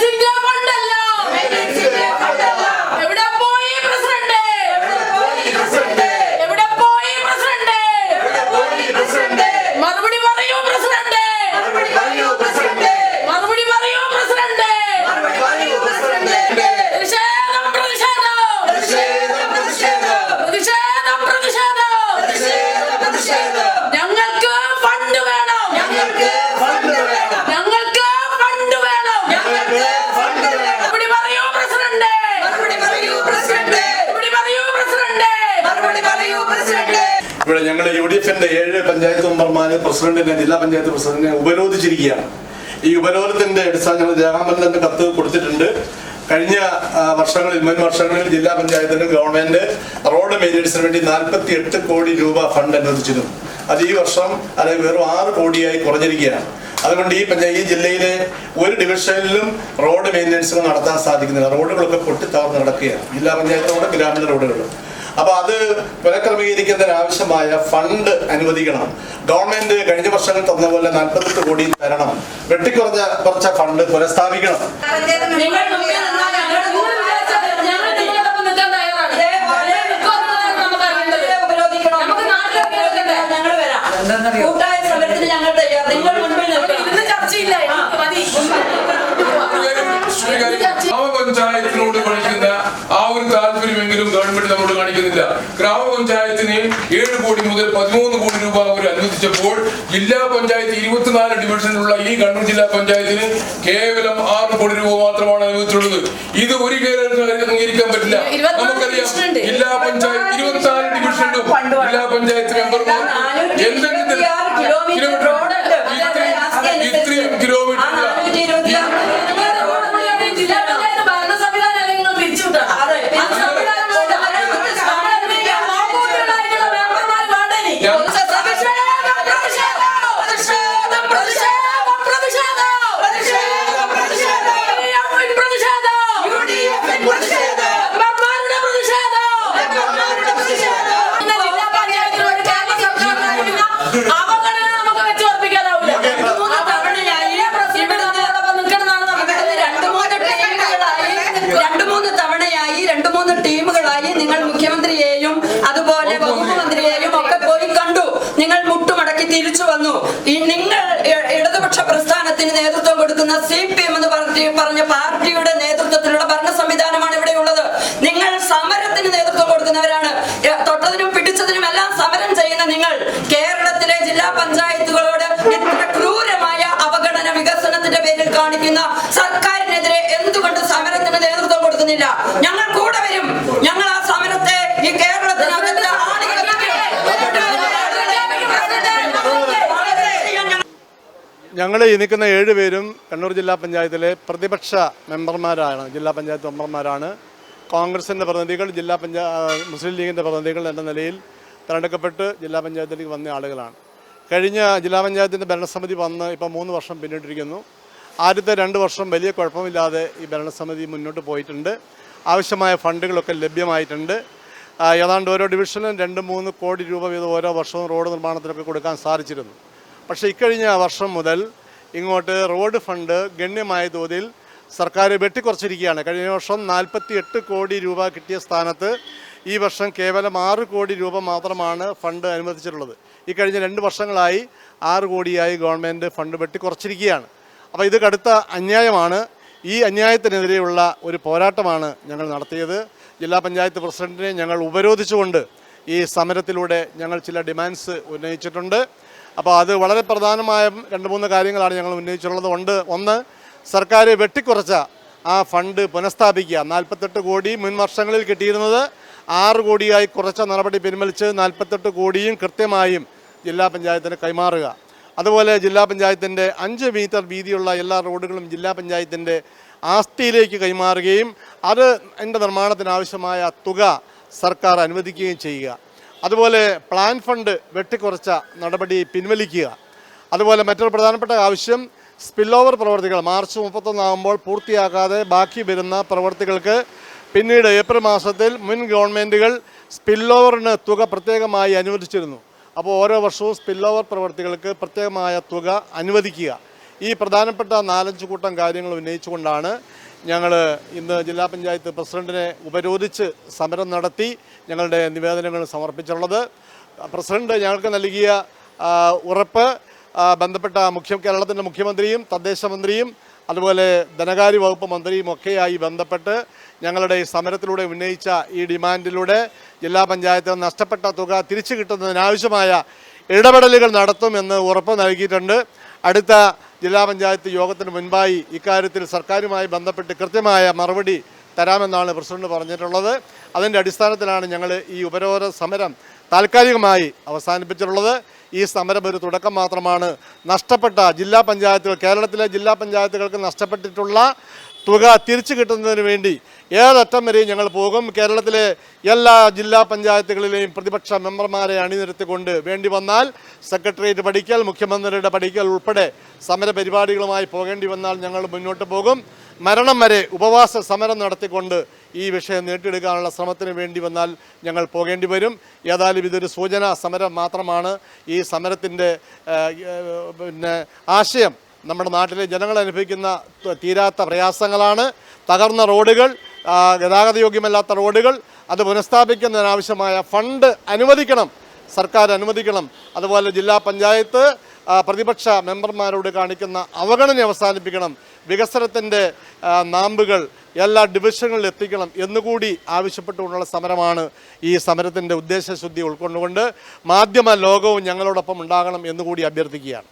സിംഗ് ഇവിടെ U D എഫിന്റെ ഏഴ് പഞ്ചായത്ത് മെമ്പർമാര് പ്രസിഡന്റിനെ ജില്ലാ പഞ്ചായത്ത് പ്രസിഡന്റിനെ ഉപരോധിച്ചിരിക്കുകയാണ്. ഈ ഉപരോധത്തിന്റെ അടിസ്ഥാനത്തിൽ തന്നെ കത്ത് കൊടുത്തിട്ടുണ്ട്. കഴിഞ്ഞ വർഷങ്ങളിൽ മുൻ വർഷങ്ങളിൽ ജില്ലാ പഞ്ചായത്തിന് ഗവൺമെന്റ് റോഡ് മെയിന്റനൻസിന് വേണ്ടി നാൽപ്പത്തി എട്ട് കോടി രൂപ ഫണ്ട് അനുവദിച്ചിരുന്നു. അത് ഈ വർഷം അല്ലെങ്കിൽ വെറും ആറ് കോടിയായി കുറഞ്ഞിരിക്കുകയാണ്. അതുകൊണ്ട് ഈ പഞ്ചായത്ത് ഈ ജില്ലയിലെ ഒരു ഡിവിഷനിലും റോഡ് മെയിന്റെനൻസുകൾ നടത്താൻ സാധിക്കുന്നില്ല. റോഡുകളൊക്കെ പൊട്ടിത്തകർന്ന് നടക്കുകയാണ്. ജില്ലാ പഞ്ചായത്ത് ഗ്രാമീണ റോഡുകൾ അപ്പൊ അത് പുനഃക്രമീകരിക്കുന്നതിന് ആവശ്യമായ ഫണ്ട് അനുവദിക്കണം. ഗവൺമെന്റ് കഴിഞ്ഞ വർഷങ്ങൾ തന്ന പോലെ നാൽപ്പത്തെട്ട് കോടി തരണം. വെട്ടിക്കുറഞ്ഞ കുറച്ച ഫണ്ട് പുനഃസ്ഥാപിക്കണം. ഞങ്ങൾ തയ്യാറാണ്. കൂട്ടായ സമരത്തിന് ഞങ്ങൾ തയ്യാർ നിങ്ങൾ മുൻപിൽ ഇന്ന് ചർച്ചയില്ല. പഞ്ചായത്തിനോട് ആ. ഒരു താല്പര്യമെങ്കിലും ഗവൺമെന്റ് നമ്മോട് കാണിക്കുന്നില്ല. ഗ്രാമപഞ്ചായത്തിന് ഏഴ് കോടി മുതൽ പതിമൂന്ന് കോടി രൂപ അവർ അനുവദിച്ചപ്പോൾ ജില്ലാ പഞ്ചായത്ത് ഇരുപത്തിനാല് ഡിവിഷനിലുള്ള ഈ കണ്ണൂർ ജില്ലാ പഞ്ചായത്തിന് കേവലം ആറ് കോടി രൂപ മാത്രമാണ് അനുവദിച്ചിട്ടുള്ളത്. ഇത് ഒരു അംഗീകരിക്കാൻ പറ്റില്ല. നമുക്കറിയാം ജില്ലാ പഞ്ചായത്ത് ഇരുപത്തിനാല് ഡിവിഷനിലും ജില്ലാ പഞ്ചായത്ത് മെമ്പർമാർ എന്തെങ്കിലും കിലോമീറ്റർ അതുപോലെ വകുപ്പ് മന്ത്രിയെയും ഒക്കെ പോയി കണ്ടു. നിങ്ങൾ മുട്ടുമടക്കി തിരിച്ചു വന്നു. ഈ നിങ്ങൾ ഇടതുപക്ഷ പ്രസ്ഥാനത്തിന് നേതൃത്വം കൊടുക്കുന്ന സി പി എം എന്ന് പറഞ്ഞ പറഞ്ഞ പാർട്ടിയുടെ നേതൃത്വത്തിലുള്ള ഭരണ സംവിധാനമാണ് ഇവിടെ ഉള്ളത്. നിങ്ങൾ സമരത്തിന് നേതൃത്വം കൊടുക്കുന്നവരാണ്. തൊട്ടതിനും പിടിച്ചതിനും എല്ലാം സമരം ചെയ്യുന്ന നിങ്ങൾ കേരളത്തിലെ ജില്ലാ പഞ്ചായത്തുകളോട് എത്ര ക്രൂരമായ അവഗണന വികസനത്തിന്റെ പേരിൽ കാണിക്കുന്ന സർക്കാരിനെതിരെ എന്തുകൊണ്ട് സമരത്തിന് നേതൃത്വം കൊടുക്കുന്നില്ല? ഞങ്ങൾ കൂടെ വരും ഞങ്ങൾ ആ സമരത്തെ ഈ കേരളത്തിനകത്ത് ആളുകൾ ഞങ്ങൾ ഈ നിൽക്കുന്ന ഏഴ് പേരും കണ്ണൂർ ജില്ലാ പഞ്ചായത്തിലെ പ്രതിപക്ഷ മെമ്പർമാരാണ്. ജില്ലാ പഞ്ചായത്ത് മെമ്പർമാരാണ്. കോൺഗ്രസിന്റെ പ്രതിനിധികൾ ജില്ലാ പഞ്ചാ മുസ്ലിം ലീഗിന്റെ പ്രതിനിധികൾ എന്ന നിലയിൽ തിരഞ്ഞെടുക്കപ്പെട്ട് ജില്ലാ പഞ്ചായത്തിലേക്ക് വന്ന ആളുകളാണ്. കഴിഞ്ഞ ജില്ലാ പഞ്ചായത്തിന്റെ ഭരണസമിതി വന്ന് ഇപ്പോൾ മൂന്ന് വർഷം പിന്നിട്ടിരിക്കുന്നു. ആദ്യത്തെ രണ്ട് വർഷം വലിയ കുഴപ്പമില്ലാതെ ഈ ഭരണസമിതി മുന്നോട്ട് പോയിട്ടുണ്ട്. ആവശ്യമായ ഫണ്ടുകളൊക്കെ ലഭ്യമായിട്ടുണ്ട്. ഏതാണ്ട് ഓരോ ഡിവിഷനും രണ്ട് മൂന്ന് കോടി രൂപ വീതം ഓരോ വർഷവും റോഡ് നിർമ്മാണത്തിനൊക്കെ കൊടുക്കാൻ സാധിച്ചിരുന്നു. പക്ഷേ ഇക്കഴിഞ്ഞ വർഷം മുതൽ ഇങ്ങോട്ട് റോഡ് ഫണ്ട് ഗണ്യമായ തോതിൽ സർക്കാർ വെട്ടിക്കുറച്ചിരിക്കുകയാണ്. കഴിഞ്ഞ വർഷം നാൽപ്പത്തി എട്ട് കോടി രൂപ കിട്ടിയ സ്ഥാനത്ത് ഈ വർഷം കേവലം ആറ് കോടി രൂപ മാത്രമാണ് ഫണ്ട് അനുവദിച്ചിട്ടുള്ളത്. ഈ കഴിഞ്ഞ രണ്ട് വർഷങ്ങളായി ആറ് കോടിയായി ഗവൺമെന്റ് ഫണ്ട് വെട്ടിക്കുറച്ചിരിക്കുകയാണ്. അപ്പോൾ ഇത് കടുത്ത അന്യായമാണ്. ഈ അന്യായത്തിനെതിരെയുള്ള ഒരു പോരാട്ടമാണ് ഞങ്ങൾ നടത്തിയത്. ജില്ലാ പഞ്ചായത്ത് പ്രസിഡന്റിനെ ഞങ്ങൾ ഉപരോധിച്ചുകൊണ്ട് ഈ സമരത്തിലൂടെ ഞങ്ങൾ ചില ഡിമാൻഡ്സ് ഉന്നയിച്ചിട്ടുണ്ട്. അപ്പോൾ അത് വളരെ പ്രധാനമായ രണ്ട് മൂന്ന് കാര്യങ്ങളാണ് ഞങ്ങൾ ഉന്നയിച്ചിട്ടുള്ളത്. ഉണ്ട്. ഒന്ന് സർക്കാർ വെട്ടിക്കുറച്ച ആ ഫണ്ട് പുനഃസ്ഥാപിക്കുക. നാൽപ്പത്തെട്ട് കോടി മുൻ വർഷങ്ങളിൽ കിട്ടിയിരുന്നത് ആറ് കോടിയായി കുറച്ച നടപടി പിൻവലിച്ച് നാൽപ്പത്തെട്ട് കോടിയും കൃത്യമായും ജില്ലാ പഞ്ചായത്തിന് കൈമാറുക. അതുപോലെ ജില്ലാ പഞ്ചായത്തിന്റെ അഞ്ച് മീറ്റർ വീതിയുള്ള എല്ലാ റോഡുകളും ജില്ലാ പഞ്ചായത്തിന്റെ ആസ്തിയിലേക്ക് കൈമാറുകയും അത് അതിന്റെ നിർമ്മാണത്തിനാവശ്യമായ തുക സർക്കാർ അനുവദിക്കുകയും ചെയ്യുക. അതുപോലെ പ്ലാൻ ഫണ്ട് വെട്ടിക്കുറച്ച നടപടി പിൻവലിക്കുക. അതുപോലെ മറ്റൊരു പ്രധാനപ്പെട്ട ആവശ്യം സ്പിൽ ഓവർ പ്രവർത്തികൾ മാർച്ച് മുപ്പത്തൊന്നാകുമ്പോൾ പൂർത്തിയാക്കാതെ ബാക്കി വരുന്ന പ്രവർത്തികൾക്ക് പിന്നീട് ഏപ്രിൽ മാസത്തിൽ മുൻ ഗവൺമെന്റുകൾ സ്പിൽ ഓവറിന് തുക പ്രത്യേകമായി അനുവദിച്ചിരുന്നു. അപ്പോൾ ഓരോ വർഷവും സ്പിൽ ഓവർ പ്രവർത്തികൾക്ക് പ്രത്യേകമായ തുക അനുവദിക്കുക. ഈ പ്രധാനപ്പെട്ട നാലഞ്ച് കൂട്ടം കാര്യങ്ങൾ ഉന്നയിച്ചുകൊണ്ടാണ് ഞങ്ങൾ ഇന്ന് ജില്ലാ പഞ്ചായത്ത് പ്രസിഡന്റിനെ ഉപരോധിച്ച് സമരം നടത്തി ഞങ്ങളുടെ നിവേദനങ്ങൾ സമർപ്പിച്ചിട്ടുള്ളത്. പ്രസിഡന്റ് ഞങ്ങൾക്ക് നൽകിയ ഉറപ്പ് ബന്ധപ്പെട്ട മുഖ്യ കേരളത്തിന്റെ മുഖ്യമന്ത്രിയും തദ്ദേശ മന്ത്രിയും അതുപോലെ ധനകാര്യ വകുപ്പ് മന്ത്രിയും ഒക്കെയായി ബന്ധപ്പെട്ട് ഞങ്ങളുടെ ഈ സമരത്തിലൂടെ ഉന്നയിച്ച ഈ ഡിമാൻഡിലൂടെ ജില്ലാ പഞ്ചായത്തിന് നഷ്ടപ്പെട്ട തുക തിരിച്ചു കിട്ടുന്നതിനാവശ്യമായ ഇടപെടലുകൾ നടത്തുമെന്ന് ഉറപ്പ് നൽകിയിട്ടുണ്ട്. അടുത്ത ജില്ലാ പഞ്ചായത്ത് യോഗത്തിന് മുൻപായി ഇക്കാര്യത്തിൽ സർക്കാരുമായി ബന്ധപ്പെട്ട് കൃത്യമായ മറുപടി തരാമെന്നാണ് പ്രസിഡന്റ് പറഞ്ഞിട്ടുള്ളത്. അതിന്റെ അടിസ്ഥാനത്തിലാണ് ഞങ്ങൾ ഈ ഉപരോധ സമരം താൽക്കാലികമായി അവസാനിപ്പിച്ചിട്ടുള്ളത്. ഈ സമരം ഒരു തുടക്കം മാത്രമാണ്. നഷ്ടപ്പെട്ട ജില്ലാ പഞ്ചായത്തുകൾ കേരളത്തിലെ ജില്ലാ പഞ്ചായത്തുകൾക്ക് നഷ്ടപ്പെട്ടിട്ടുള്ള തുക തിരിച്ചു കിട്ടുന്നതിന് വേണ്ടി ഏതറ്റം വരെയും ഞങ്ങൾ പോകും. കേരളത്തിലെ എല്ലാ ജില്ലാ പഞ്ചായത്തുകളിലെയും പ്രതിപക്ഷ മെമ്പർമാരെ അണിനിരത്തിക്കൊണ്ട് വേണ്ടി വന്നാൽ സെക്രട്ടേറിയറ്റ് പഠിക്കൽ മുഖ്യമന്ത്രിയുടെ പഠിക്കൽ ഉൾപ്പെടെ സമര പരിപാടികളുമായി പോകേണ്ടി വന്നാൽ ഞങ്ങൾ മുന്നോട്ട് പോകും. മരണം വരെ ഉപവാസ സമരം നടത്തിക്കൊണ്ട് ഈ വിഷയം നേടിയെടുക്കാനുള്ള ശ്രമത്തിന് വേണ്ടി വന്നാൽ ഞങ്ങൾ പോകേണ്ടി വരും. ഏതായാലും ഇതൊരു സൂചന സമരം മാത്രമാണ്. ഈ സമരത്തിന്റെ പിന്നെ ആശയം നമ്മുടെ നാട്ടിലെ ജനങ്ങൾ അനുഭവിക്കുന്ന തീരാത്ത പ്രയാസങ്ങളാണ്. തകർന്ന റോഡുകൾ ഗതാഗത ഗതാഗതയോഗ്യമല്ലാത്ത റോഡുകൾ അത് പുനഃസ്ഥാപിക്കുന്നതിനാവശ്യമായ ഫണ്ട് അനുവദിക്കണം. സർക്കാർ അനുവദിക്കണം. അതുപോലെ ജില്ലാ പഞ്ചായത്ത് പ്രതിപക്ഷ മെമ്പർമാരോട് കാണിക്കുന്ന അവഗണന അവസാനിപ്പിക്കണം. വികസനത്തിന്റെ നാമ്പുകൾ എല്ലാ ഡിവിഷനുകളിൽ എത്തിക്കണം എന്നുകൂടി ആവശ്യപ്പെട്ടുകൊണ്ടുള്ള സമരമാണ് ഈ സമരത്തിന്റെ ഉദ്ദേശശുദ്ധി ഉൾക്കൊണ്ടുകൊണ്ട് മാധ്യമ ലോകവും ഞങ്ങളോടൊപ്പം ഉണ്ടാകണം എന്നുകൂടി അഭ്യർത്ഥിക്കുകയാണ്.